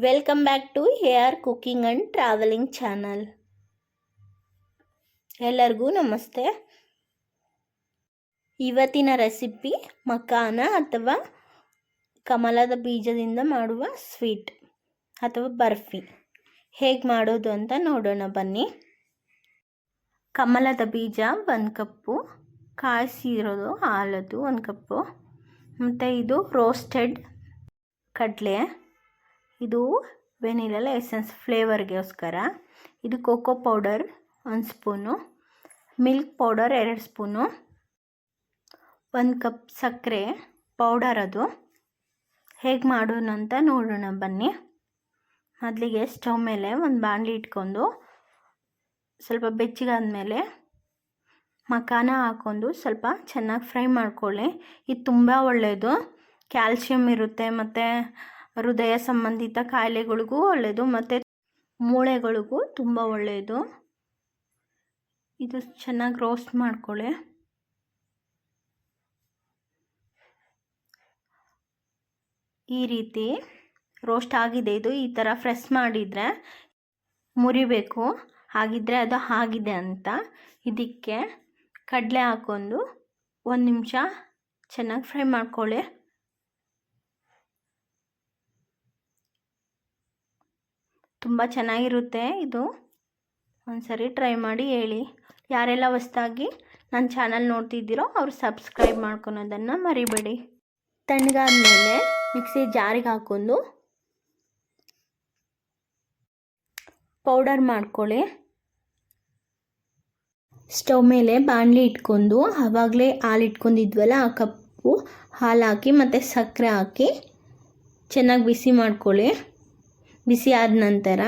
Welcome back to her cooking and travelling channel ಎಲ್ಲರಿಗೂ ನಮಸ್ತೆ. ಇವತ್ತಿನ ರೆಸಿಪಿ ಮಕಾನ ಅಥವಾ ಕಮಲದ ಬೀಜದಿಂದ ಮಾಡುವ ಸ್ವೀಟ್ ಅಥವಾ ಬರ್ಫಿ. ಹೇಗೆ ಮಾಡೋದು ಅಂತ ನೋಡೋಣ ಬನ್ನಿ. ಕಮಲದ ಬೀಜ ಒಂದು ಕಪ್ಪು, ಕಾಯಿಸಿರೋದು ಹಾಲದು ಒಂದು ಕಪ್ಪು. ಮತ್ತು ಇದು ರೋಸ್ಟೆಡ್ ಕಡಲೆ. ಇದು ವೆನಿಲಲ್ಲ ಎಸೆನ್ಸ್ ಫ್ಲೇವರ್ಗೋಸ್ಕರ. ಇದು ಕೋಕೋ ಪೌಡರ್ ಒಂದು ಸ್ಪೂನು, ಮಿಲ್ಕ್ ಪೌಡರ್ ಎರಡು ಸ್ಪೂನು, ಒಂದು ಕಪ್ ಸಕ್ಕರೆ ಪೌಡರ್ ಅದು. ಹೇಗೆ ಮಾಡೋಣ ಅಂತ ನೋಡೋಣ ಬನ್ನಿ. ಮೊದಲಿಗೆ ಸ್ಟವ್ ಮೇಲೆ ಒಂದು ಬಾಣಲಿ ಇಟ್ಕೊಂಡು ಸ್ವಲ್ಪ ಬೆಚ್ಚಗಾದ್ಮೇಲೆ ಮಕಾನ ಹಾಕ್ಕೊಂಡು ಸ್ವಲ್ಪ ಚೆನ್ನಾಗಿ ಫ್ರೈ ಮಾಡ್ಕೊಳ್ಳಿ. ಇದು ತುಂಬ ಒಳ್ಳೆಯದು ಕ್ಯಾಲ್ಶಿಯಮ್ ಇರುತ್ತೆ ಮತ್ತು ಹೃದಯ ಸಂಬಂಧಿತ ಕಾಯಿಲೆಗಳಿಗೂ ಒಳ್ಳೆಯದು, ಮತ್ತು ಮೂಳೆಗಳಿಗೂ ತುಂಬ ಒಳ್ಳೆಯದು. ಇದು ಚೆನ್ನಾಗಿ ರೋಸ್ಟ್ ಮಾಡ್ಕೊಳ್ಳಿ. ಈ ರೀತಿ ರೋಸ್ಟ್ ಆಗಿದೆ ಇದು, ಈ ಥರ ಫ್ರೆಶ್ ಮಾಡಿದರೆ ಮುರಿಬೇಕು. ಹಾಗಿದ್ರೆ ಅದು ಆಗಿದೆ ಅಂತ. ಇದಕ್ಕೆ ಕಡಲೆ ಹಾಕ್ಕೊಂಡು ಒಂದು ನಿಮಿಷ ಚೆನ್ನಾಗಿ ಫ್ರೈ ಮಾಡ್ಕೊಳ್ಳಿ. ತುಂಬ ಚೆನ್ನಾಗಿರುತ್ತೆ ಇದು. ಒಂದು ಸರಿ ಟ್ರೈ ಮಾಡಿ ಹೇಳಿ. ಯಾರೆಲ್ಲ ಹೊಸ್ದಾಗಿ ನನ್ನ ಚಾನಲ್ ನೋಡ್ತಿದ್ದೀರೋ ಅವ್ರು ಸಬ್ಸ್ಕ್ರೈಬ್ ಮಾಡ್ಕೊಳೋದನ್ನು ಮರಿಬೇಡಿ. ತಣ್ಣಗಾದ ಮೇಲೆ ಮಿಕ್ಸಿ ಜಾರಿಗೆ ಹಾಕ್ಕೊಂಡು ಪೌಡರ್ ಮಾಡ್ಕೊಳ್ಳಿ. ಸ್ಟವ್ ಮೇಲೆ ಬಾಣಲಿ ಇಟ್ಕೊಂಡು ಆವಾಗಲೇ ಹಾಲು ಇಟ್ಕೊಂಡಿದ್ವಲ್ಲ ಆ ಕಪ್ಪು ಹಾಲು ಹಾಕಿ ಮತ್ತು ಸಕ್ಕರೆ ಹಾಕಿ ಚೆನ್ನಾಗಿ ಬಿಸಿ ಮಾಡ್ಕೊಳ್ಳಿ. ಬಿಸಿ ಆದ ನಂತರ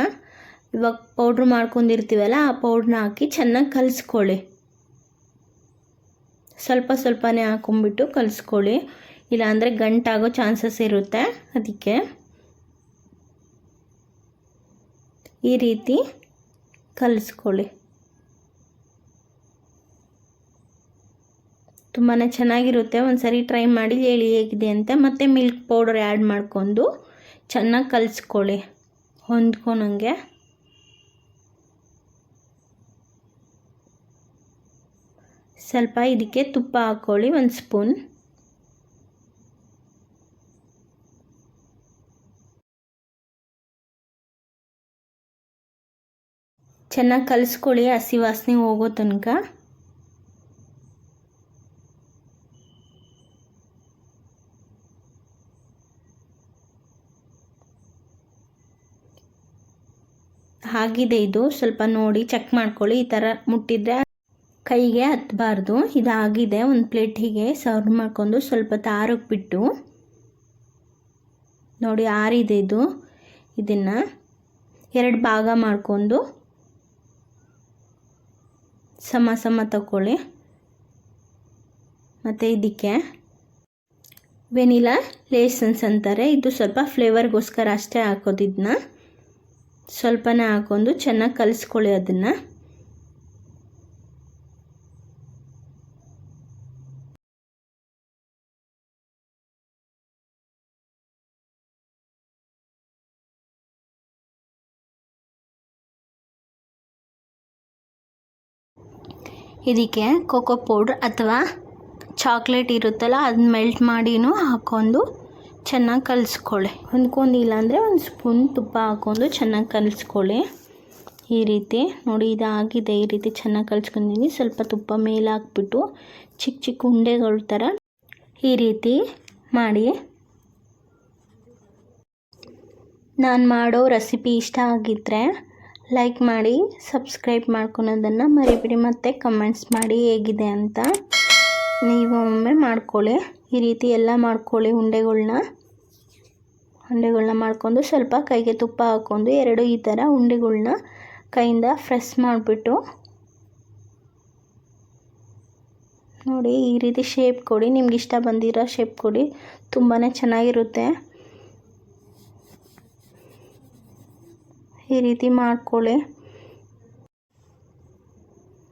ಇವಾಗ ಪೌಡ್ರ್ ಮಾಡ್ಕೊಂಡಿರ್ತೀವಲ್ಲ, ಆ ಪೌಡ್ರನ್ನ ಹಾಕಿ ಚೆನ್ನಾಗಿ ಕಲಿಸ್ಕೊಳ್ಳಿ. ಸ್ವಲ್ಪ ಸ್ವಲ್ಪನೇ ಹಾಕೊಂಬಿಟ್ಟು ಕಲಿಸ್ಕೊಳ್ಳಿ. ಇಲ್ಲಾಂದರೆ ಗಂಟಾಗೋ ಚಾನ್ಸಸ್ ಇರುತ್ತೆ ಅದಕ್ಕೆ. ಈ ರೀತಿ ಕಲಿಸ್ಕೊಳ್ಳಿ. ತುಂಬಾ ಚೆನ್ನಾಗಿರುತ್ತೆ. ಒಂದು ಸರಿ ಟ್ರೈ ಮಾಡಿ, ಹೇಳಿ ಹೇಗಿದೆ ಅಂತ ಮತ್ತೆ ಮಿಲ್ಕ್ ಪೌಡರ್ ಆ್ಯಡ್ ಮಾಡ್ಕೊಂಡು ಚೆನ್ನಾಗಿ ಕಲಿಸ್ಕೊಳ್ಳಿ. ಹೊಂದ್ಕೊಳಂಗೆ ಸ್ವಲ್ಪ ಇದಕ್ಕೆ ತುಪ್ಪ ಹಾಕ್ಕೊಳ್ಳಿ ಒಂದು ಸ್ಪೂನ್. ಚೆನ್ನಾಗಿ ಕಲಿಸ್ಕೊಳ್ಳಿ ಹಸಿ ವಾಸನೆ ಹೋಗೋ ತನಕ. ಆಗಿದೆ ಇದು. ಸ್ವಲ್ಪ ನೋಡಿ ಚೆಕ್ ಮಾಡ್ಕೊಳ್ಳಿ. ಈ ಥರ ಮುಟ್ಟಿದ್ರೆ ಕೈಗೆ ಹತ್ತಬಾರ್ದು ಇದಾಗಿದೆ. ಒಂದು ಪ್ಲೇಟಿಗೆ ಸರ್ವ್ ಮಾಡ್ಕೊಂಡು ಸ್ವಲ್ಪ ತಾರಕ್ಕೆ ಬಿಟ್ಟು ನೋಡಿ, ಆರಿದೆ ಇದು. ಇದನ್ನು ಎರಡು ಭಾಗ ಮಾಡಿಕೊಂಡು ಸಮ ಸಮ ತಗೊಳ್ಳಿ ಮತ್ತು ಇದಕ್ಕೆ ವೆನಿಲಾ ಲೇಸನ್ಸ್ ಅಂತಾರೆ. ಇದು ಸ್ವಲ್ಪ ಫ್ಲೇವರ್ಗೋಸ್ಕರ ಅಷ್ಟೇ ಹಾಕೋದಿದ್ನ ಸ್ವಲ್ಪನೇ ಹಾಕೊಂಡು ಚೆನ್ನಾಗಿ ಕಲಿಸ್ಕೊಳ್ಳಿ ಅದನ್ನು. ಇದಕ್ಕೆ ಕೋಕೋ ಪೌಡ್ರ್ ಅಥವಾ ಚಾಕ್ಲೇಟ್ ಇರುತ್ತಲ್ಲ ಅದನ್ನ ಮೆಲ್ಟ್ ಮಾಡಿನೂ ಹಾಕ್ಕೊಂಡು ಚೆನ್ನಾಗಿ ಕಲಿಸ್ಕೊಳ್ಳಿ ಹೊಂದ್ಕೊಂಡಿಲ್ಲ ಅಂದರೆ ಒಂದು ಸ್ಪೂನ್ ತುಪ್ಪ ಹಾಕ್ಕೊಂಡು ಚೆನ್ನಾಗಿ ಕಲಿಸ್ಕೊಳ್ಳಿ ಈ ರೀತಿ. ನೋಡಿ, ಇದಾಗಿದೆ. ಈ ರೀತಿ ಚೆನ್ನಾಗಿ ಕಲಿಸ್ಕೊಂಡಿದ್ದೀನಿ ಸ್ವಲ್ಪ ತುಪ್ಪ ಮೇಲೆ ಹಾಕ್ಬಿಟ್ಟು ಚಿಕ್ಕ ಚಿಕ್ಕ ಉಂಡೆಗಳ ಥರ ಈ ರೀತಿ ಮಾಡಿ. ನಾನು ಮಾಡೋ ರೆಸಿಪಿ ಇಷ್ಟ ಆಗಿದ್ದರೆ ಲೈಕ್ ಮಾಡಿ, ಸಬ್ಸ್ಕ್ರೈಬ್ ಮಾಡ್ಕೊಳೋದನ್ನು ಮರಿಬಿಡಿ. ಮತ್ತು ಕಮೆಂಟ್ಸ್ ಮಾಡಿ ಹೇಗಿದೆ ಅಂತ ನೀವು ಒಮ್ಮೆ ಮಾಡ್ಕೊಳ್ಳಿ ಈ ರೀತಿ ಎಲ್ಲ ಮಾಡ್ಕೊಳ್ಳಿ ಉಂಡೆಗಳನ್ನ ಉಂಡೆಗಳನ್ನ ಮಾಡ್ಕೊಂಡು ಸ್ವಲ್ಪ ಕೈಗೆ ತುಪ್ಪ ಹಾಕ್ಕೊಂಡು ಎರಡು ಈ ಥರ ಉಂಡೆಗಳನ್ನ ಕೈಯಿಂದ ಫ್ರೆಸ್ ಮಾಡಿಬಿಟ್ಟು ನೋಡಿ ಈ ರೀತಿ ಶೇಪ್ ಕೊಡಿ. ನಿಮ್ಗೆ ಇಷ್ಟ ಬಂದಿರೋ ಶೇಪ್ ಕೊಡಿ. ತುಂಬಾ ಚೆನ್ನಾಗಿರುತ್ತೆ. ಈ ರೀತಿ ಮಾಡ್ಕೊಳ್ಳಿ.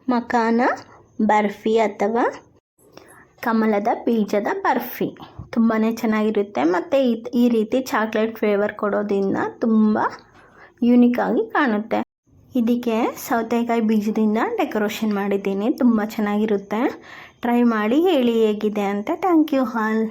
ಮಕಾನ ಬರ್ಫಿ ಅಥವಾ ಕಮಲದ ಬೀಜದ ಬರ್ಫಿ. ತುಂಬಾ ಚೆನ್ನಾಗಿರುತ್ತೆ. ಮತ್ತು ಈ ರೀತಿ ಚಾಕ್ಲೇಟ್ ಫ್ಲೇವರ್ ಕೊಡೋದ್ರಿಂದ ತುಂಬ ಆಗಿ ಕಾಣುತ್ತೆ. ಇದಕ್ಕೆ ಸೌತೆಕಾಯಿ ಬೀಜದಿಂದ ಡೆಕೋರೇಷನ್ ಮಾಡಿದ್ದೀನಿ. ತುಂಬ ಚೆನ್ನಾಗಿರುತ್ತೆ. ಟ್ರೈ ಮಾಡಿ ಹೇಳಿ ಹೇಗಿದೆ ಅಂತ. Thank you all